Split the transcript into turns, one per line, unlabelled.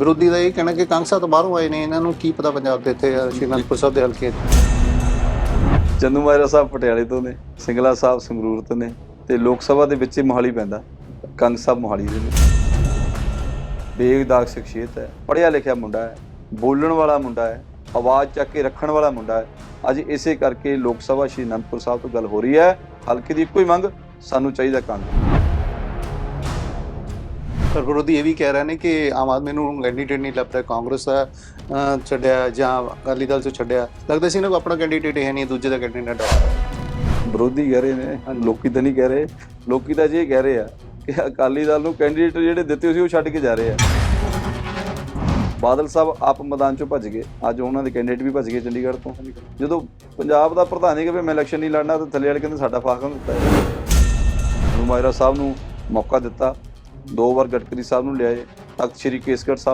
ਵਿਰੋਧੀ ਦਾ ਇਹ ਕਹਿਣਾ ਕਿ ਕਾਂਗਸਾ ਤੋਂ ਬਾਹਰੋਂ ਆਏ ਨੇ, ਇਹਨਾਂ ਨੂੰ ਕੀ ਪਤਾ ਪੰਜਾਬ ਦੇ ਇੱਥੇ ਸ਼੍ਰੀ ਅਨੰਦਪੁਰ ਸਾਹਿਬ ਦੇ ਹਲਕੇ 'ਚ।
ਚੰਦੂ ਮਾਜਰਾ ਸਾਹਿਬ ਪਟਿਆਲੇ ਤੋਂ ਨੇ, ਸਿੰਗਲਾ ਸਾਹਿਬ ਸੰਗਰੂਰ ਤੋਂ ਨੇ, ਤੇ ਲੋਕ ਸਭਾ ਦੇ ਵਿੱਚ ਹੀ ਮੋਹਾਲੀ ਪੈਂਦਾ ਕੰਗ ਸਾਹਿਬ ਮੋਹਾਲੀ ਦੇ ਨੇ ਬੇਗਦਾਗ ਸ਼ਖਸੀਅਤ ਹੈ, ਪੜ੍ਹਿਆ ਲਿਖਿਆ ਮੁੰਡਾ ਹੈ, ਬੋਲਣ ਵਾਲਾ ਮੁੰਡਾ ਹੈ, ਆਵਾਜ਼ ਚੱਕ ਕੇ ਰੱਖਣ ਵਾਲਾ ਮੁੰਡਾ ਹੈ। ਅੱਜ ਇਸੇ ਕਰਕੇ ਲੋਕ ਸਭਾ ਸ਼੍ਰੀ ਅਨੰਦਪੁਰ ਸਾਹਿਬ ਤੋਂ ਗੱਲ ਹੋ ਰਹੀ ਹੈ, ਹਲਕੇ ਦੀ ਇੱਕੋ ਹੀ ਮੰਗ ਸਾਨੂੰ ਚਾਹੀਦਾ ਕੰਗ
ਪਰ ਵਿਰੋਧੀ ਇਹ ਵੀ ਕਹਿ ਰਹੇ ਨੇ ਕਿ ਆਮ ਆਦਮੀ ਨੂੰ ਕੈਂਡੀਡੇਟ ਨਹੀਂ ਲੱਭਦਾ ਕਾਂਗਰਸ ਦਾ ਛੱਡਿਆ ਜਾਂ ਅਕਾਲੀ ਦਲ ਤੋਂ ਛੱਡਿਆ। ਲੱਗਦਾ ਸੀ ਨਾ ਕੋਈ ਆਪਣਾ ਕੈਂਡੀਡੇਟ ਹੈ ਨਹੀਂ ਦੂਜੇ ਦਾ ਕੈਂਡੀਡੇਟ ਹੈ
ਵਿਰੋਧੀ ਕਹਿ ਰਹੇ ਨੇ ਲੋਕੀ ਤਾਂ ਨਹੀਂ ਕਹਿ ਰਹੇ। ਲੋਕੀ ਤਾਂ ਜੇ ਕਹਿ ਰਹੇ ਆ ਕਿ ਅਕਾਲੀ ਦਲ ਨੂੰ ਕੈਂਡੀਡੇਟ ਜਿਹੜੇ ਦਿੱਤੇ ਸੀ ਉਹ ਛੱਡ ਕੇ ਜਾ ਰਹੇ ਆ। ਬਾਦਲ ਸਾਹਿਬ ਆਪ ਮੈਦਾਨ ਚੋਂ ਭੱਜ ਗਏ। ਅੱਜ ਉਹਨਾਂ ਦੇ ਕੈਂਡੀਡੇਟ ਵੀ ਭੱਜ ਗਏ ਚੰਡੀਗੜ੍ਹ ਤੋਂ। ਜਦੋਂ ਪੰਜਾਬ ਦਾ ਪ੍ਰਧਾਨ ਹੀ ਕਹੇ ਮੈਂ ਇਲੈਕਸ਼ਨ ਨਹੀਂ ਲੜਨਾ ਤਾਂ ਥੱਲੇ ਵਾਲੇ ਕਹਿੰਦੇ ਸਾਡਾ ਫਾਕਾ ਦਿੱਤਾ ਹੈ। ਨੁਮਾਇਰਾ ਸਾਹਿਬ ਨੂੰ ਮੌਕਾ ਦਿੱਤਾ। ਦੋ ਵਾਰ ਗਡਕਰੀ ਸਾਹਿਬ ਨੂੰ ਲਿਆਏ। ਤਖਤ ਸ੍ਰੀ ਕੇਸਗੜ੍ਹ ਸਾਹਿਬ